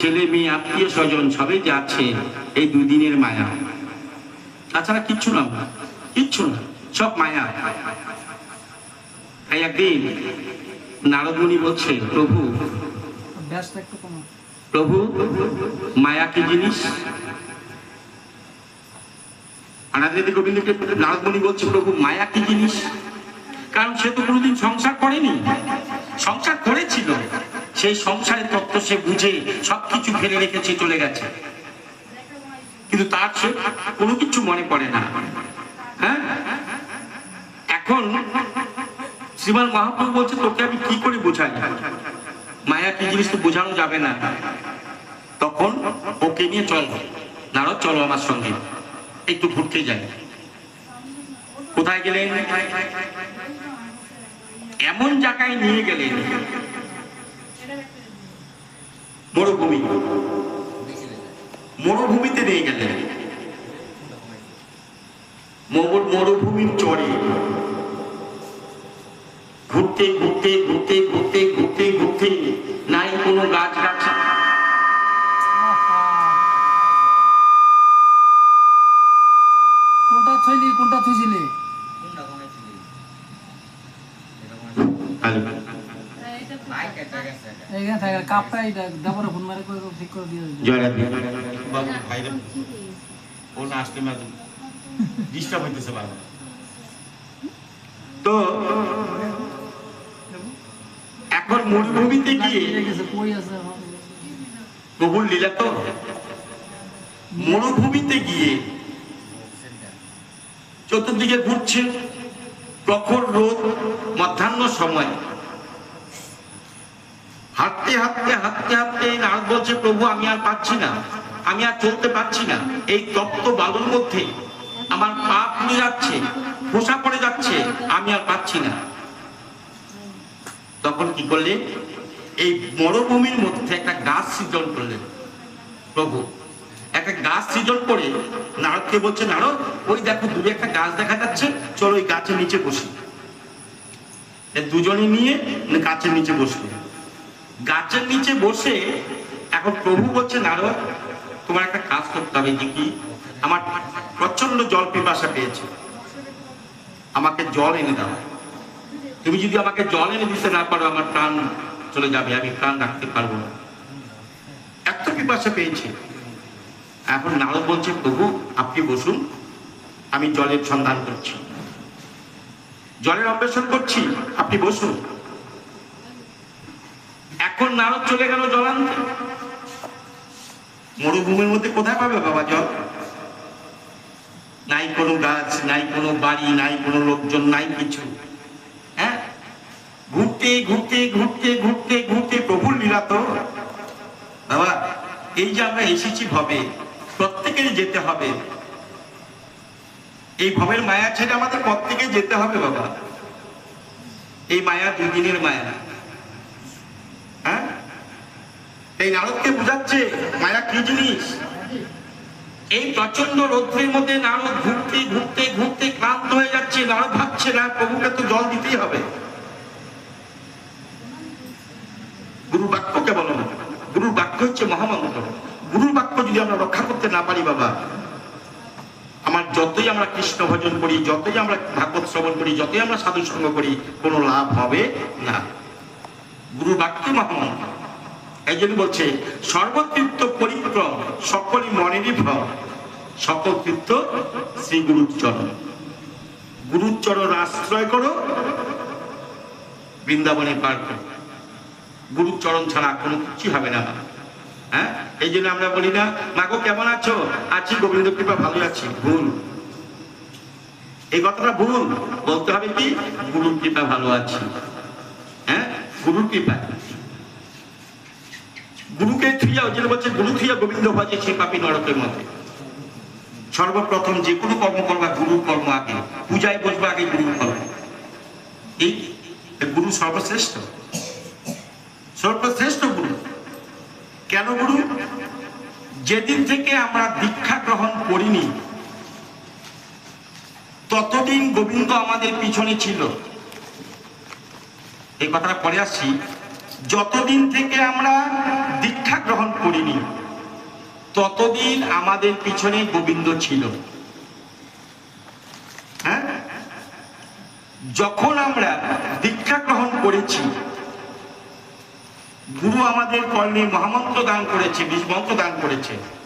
ছেলে মেয়ে আত্মীয় স্বজন সবাই যাচ্ছে, এই দুদিনের মায়া। তাছাড়া কিচ্ছু না কিচ্ছু না, সব মায়া। তাই একদিন নারদমণি বলছে, প্রভু প্রভু, মায়া কি জিনিস? আনাদি গোবিন্দকে নারদমণি বলছে, প্রভু, মায়া কি জিনিস? কারণ সে তো কোনোদিন সংসার করেনি। সংসার করেছিল। সেই সংসারের তত্ত্ব সে বুঝে সবকিছু ফেলে রেখেছে চলে গেছে। কিন্তু তার সে কোনো কিছু মনে পড়ে না। হ্যাঁ? এখন শ্রীমান মহাপ্রভু বলছে, তোকে আমি কি করে বোঝাই? মায়া কি জিনিস তো বোঝানো যাবে না। তখন ওকে নিয়ে চল, নারদ, চলো আমার সঙ্গে। একটু ঘুরতে যাই। কোথায় গেলেন? এমন জায়গায় নিয়ে গেলেন মরুভূমি। মরুভূমিতে নিয়ে গেলেন মরুভূমির চরে। ঘুরতে ঘুরতে ঘুরতে ঘুরতে ঘুরতে ঘুরতে নাই কোনো গাছ গাছ কোনটা থইলি, কোনটা থইছিলি? তো এখন মরুভূমিতে গিয়ে? প্রভুর লীলা তো। মরুভূমিতে গিয়ে চতুর্দিকে ঘুরছে। প্রখর রোদ মধ্যাহ্ন সময়। হাঁটতে হাঁটতে হাঁটতে হাঁটতে নারদ বলছে, প্রভু, আমি আর পাচ্ছি না। আমি আর চলতে পারছি না। এই তপ্ত বালুর মধ্যে আমার পা পুড়ে যাচ্ছে, খোসা পড়ে যাচ্ছে। আমি আর পাচ্ছি না। তখন কি করলে এই মরুভূমির মধ্যে একটা গাছ সৃজন করলেন। প্রভু, একটা গাছ সৃজন করে নারদকে বলছে, নারদ, ওই দেখো দূরে একটা গাছ দেখা যাচ্ছে। চলো ওই গাছের নিচে বসি। দুজনে নিয়ে গাছের নিচে বসল গাছের নিচে বসে এখন প্রভু বলছে, নারদ, তোমার একটা কাজ করতে হবে, যে কি? আমার প্রচণ্ড জল পিপাসা পেয়েছে। আমাকে জল এনে দাও। তুমি যদি আমাকে জল এনে দিতে না পারো, আমার প্রাণ চলে যাবে, আমি প্রাণ রাখতে পারব না। এত পিপাসা পেয়েছে। এখন নারদ বলছে, প্রভু, আপনি বসুন, আমি জলের সন্ধান করছি। জলের অন্বেষণ করছি, আপনি বসুন। এখন নারদ চলে গেল জল আনতে মরুভূমির মধ্যে কোথায় পাবে বাবা জল? নাই কোনো গাছ, নাই কোনো বাড়ি, নাই কোনো লোকজন, নাই কিছু। হ্যাঁ? ঘুরতে ঘুরতে ঘুরতে ঘুরতে ঘুরতে প্রভুর লীলা তো। বাবা, এই যে আমরা এসেছি ভবে প্রত্যেকেরই যেতে হবে। এই ভবের মায়া ছেড়ে আমাদের প্রত্যেকে যেতে হবে বাবা। এই মায়া দুদিনের মায়া হ্যাঁ এই নারদকে বুঝাচ্ছে মায়া কি জিনিস? এই প্রচণ্ড রৌদ্রের মধ্যে নারদ ঘুরতে ঘুরতে ঘুরতে ক্লান্ত হয়ে যাচ্ছে। নারদ ভাবছে, না, প্রভুকে তো জল দিতেই হবে। গুরু বাক্যকে বলো গুরুর বাক্য হচ্ছে মহামন্ত্র। গুরুর বাক্য যদি আমরা রক্ষা করতে না পারি, বাবা, আমার যতই আমরা কৃষ্ণ ভজন করি, যতই আমরা ভাগবত শ্রবণ করি, যতই আমরা সাধু সঙ্গ করি, কোনো লাভ হবে না। গুরু বাক্য মহামন্ত্র। এই জন্য বলছে সর্বতীর্থ পরিক্রম সকলই মনেরই ভ্রম সকল তীর্থ শ্রী গুরুর চরণ গুরুর আশ্রয় করো, বৃন্দাবনে পার করো। গুরুর চরণ ছাড়া কোনো কিছু হবে না। হ্যাঁ? এই জন্য আমরা বলি না মাগো কেমন আছো? আছি গোবিন্দ, কৃপা ভালো আছি। ভুল। এই কথাটা ভুল। বলতে হবে কি? গুরুর কৃপা ভালো আছি। হ্যাঁ? গুরুর কৃপা গুরুকে থুইয়া ওই বলছে গুরু থুইয়া গোবিন্দ ভজে সে পাপি নরকের মধ্যে। সর্বপ্রথম যে কোনো কর্ম করবা গুরুর কর্ম আগে, পূজায় বসবা আগে গুরুর কর্ম। এই গুরু সর্বশ্রেষ্ঠ। সর্বশ্রেষ্ঠ গুরু। কেন গুরু? যেদিন থেকে আমরা দীক্ষা গ্রহণ করিনি, ততদিন গোবিন্দ আমাদের পিছনে ছিল। এই কথাটা পরে আসছি। যতদিন থেকে আমরা গ্রহণ গ্রহণ করিনি। ততদিন আমাদের পিছনে গোবিন্দ ছিল। হ্যাঁ? যখন আমরা দীক্ষা গ্রহণ করেছি, গুরু আমাদের কর্মে মহামন্ত্র দান করেছে বিষ মন্ত্র দান করেছে।